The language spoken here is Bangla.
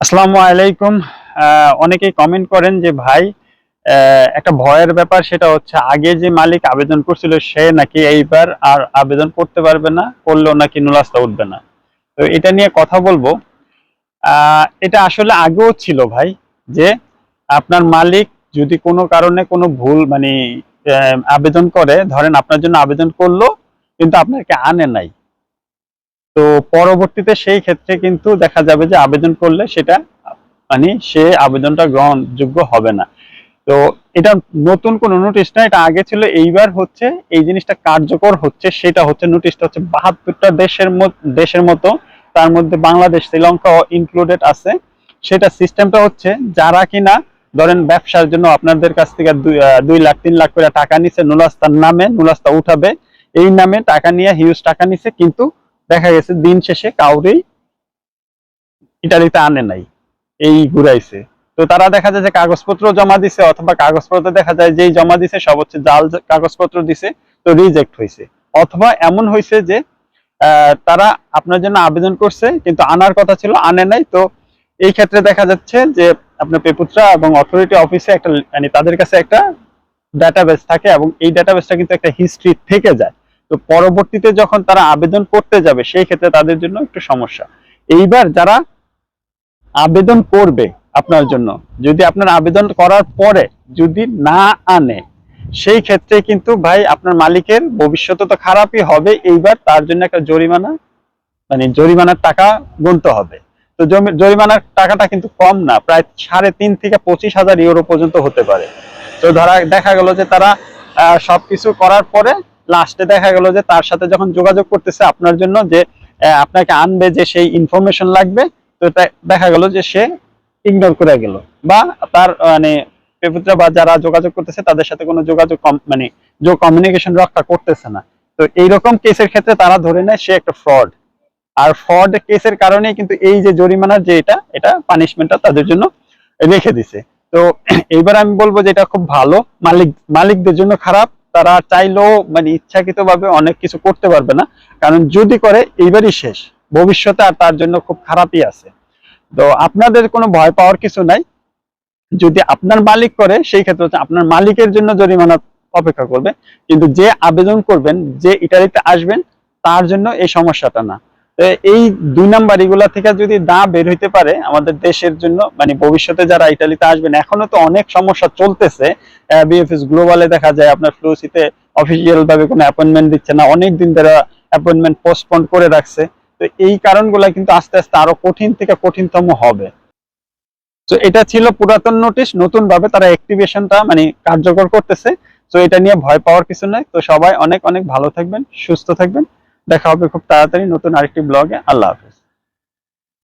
আসসালামু আলাইকুম। অনেকেই কমেন্ট করেন যে, ভাই একটা ভয়ের ব্যাপার, সেটা হচ্ছে আগে যে মালিক আবেদন করছিল, সে নাকি এইবার আর আবেদন করতে পারবে না, করলেও নাকি নুলাস্তা উঠবে না। তো এটা নিয়ে কথা বলব। এটা আসলে আগেও ছিল, ভাই, যে আপনার মালিক যদি কোনো কারণে কোনো ভুল মানে আবেদন করে, ধরেন আপনার জন্য আবেদন করল, কিন্তু আপনাকে আনে নাই। তো পরবর্তীতে সেই ক্ষেত্রে কিন্তু দেখা যাবে যে আবেদন করলে সেটা মানে সে আবেদনটা গ্রহণযোগ্য হবে না। তো এটা নতুন কোন নোটিশ না, এটা আগে ছিল, এইবার হচ্ছে এই জিনিসটা কার্যকর হচ্ছে, সেটা হচ্ছে নোটিশটা হচ্ছে বাহাত্তরটা দেশের দেশের মতো, তার মধ্যে বাংলাদেশ, শ্রীলঙ্কা ইনক্লুডেড আছে। সেটা সিস্টেমটা হচ্ছে যারা কিনা, ধরেন ব্যবসার জন্য আপনাদের কাছ থেকে দুই- লাখ, তিন লাখ করে টাকা নিছে, নুলাস্তার নামে, নুলাস্তা উঠাবে, এই নামে টাকা নিয়ে হিউজ টাকা নিছে, কিন্তু দেখা গেছে দিন শেষে কাউরেই ইটালিতে আনে নাই, এই ঘুরাইছে। তো তারা দেখা যায় যে কাগজপত্র জমা দিছে অথবা কাগজপত্র দেখা যায় যেই জমা দিছে সব হচ্ছে জাল কাগজপত্র দিছে, তো রিজেক্ট হয়েছে অথবা এমন হয়েছে যে তারা আপনার জন্য আবেদন করছে, কিন্তু আনার কথা ছিল, আনে নাই। তো এই ক্ষেত্রে দেখা যাচ্ছে যে আপনার পেপুত্রা এবং অথরিটি অফিসে একটা মানে তাদের কাছে একটা ডাটাবেস থাকে এবং এই ডাটাবেসটা কিন্তু একটা হিস্ট্রি থেকে যায়। তো পরবর্তীতে যখন তারা আবেদন করতে যাবে, সেই ক্ষেত্রে তাদের জন্য একটু সমস্যা। এইবার যারা আবেদন করবে আপনার জন্য, যদি আপনার আবেদন করার পরে যদি না আনে, সেই ক্ষেত্রে কিন্তু ভাই আপনার মালিকের ভবিষ্যতে তো খারাপই হবে, এইবার তার জন্য একটা জরিমানা মানে জরিমানার টাকা গুনতে হবে। তো জরিমানার টাকাটা কিন্তু কম না, প্রায় সাড়ে তিন থেকে পঁচিশ হাজার ইউরো পর্যন্ত হতে পারে। তো ধরা দেখা গেল যে তারা সবকিছু করার পরে লাস্টে দেখা গেল যে তার সাথে যখন যোগাযোগ করতেছে আপনার জন্য যে আপনাকে আনবে যে সেই ইনফরমেশন লাগবে, তো দেখা গেল যে সে ইগনোর করে গেল। বা তার মানে পেপুত্রা বা যারা যোগাযোগ করতেছে তাদের সাথে কোনো যোগাযোগ মানে যে কমিউনিকেশন রক্ষা করতেছে না। তো এইরকম কেসের ক্ষেত্রে তারা ধরে নেয় সে একটা ফ্রড আর ফ্রড কেসের কারণেই কিন্তু এই যে জরিমানার যে এটা এটা পানিশমেন্টটা তাদের জন্য রেখে দিছে। তো এইবার আমি বলব যে এটা খুব ভালো। মালিক, মালিকদের জন্য খারাপ। তারা চাইলেও মানে ইচ্ছাকৃত অনেক কিছু করতে পারবে না। কারণ যদি করে, এইবারই শেষ। ভবিষ্যতে আর তার জন্য খুব খারাপই আছে। তো আপনাদের কোনো ভয় পাওয়ার কিছু নাই। যদি আপনার মালিক করে, সেই ক্ষেত্রে হচ্ছে আপনার মালিকের জন্য জরিমানা অপেক্ষা করবে। কিন্তু যে আবেদন করবেন, যে ইটালিতে আসবেন, তার জন্য এই সমস্যাটা না। এই দুই নাম্বার এগুলা থেকে যদি না বের হইতে পারে আমাদের দেশের জন্য মানে ভবিষ্যতে যারা ইটালিতে আসবেন, এখনও তো অনেক সমস্যা চলতেছে। বিএফএস গ্লোবালে দেখা যায় আপনার ফ্লুসিতে অফিসিয়াল ভাবে কোনো অ্যাপয়েন্টমেন্ট দিচ্ছে না অনেক দিন ধরে অ্যাপয়েন্টমেন্ট পোস্টপোন করে রাখছে। তো এই কারণগুলা কিন্তু আস্তে আস্তে আরও কঠিন থেকে কঠিনতম হবে। তো এটা ছিল পুরাতন নোটিশ নতুন ভাবে তারা অ্যাক্টিভেশনটা মানে কার্যকর করতেছে। তো এটা নিয়ে ভয় পাওয়ার কিছু নাই। তো সবাই অনেক অনেক ভালো থাকবেন, সুস্থ থাকবেন। দেখা হবে খুব তাড়াতাড়ি নতুন আরেকটি ব্লগে। আল্লাহ হাফেজ।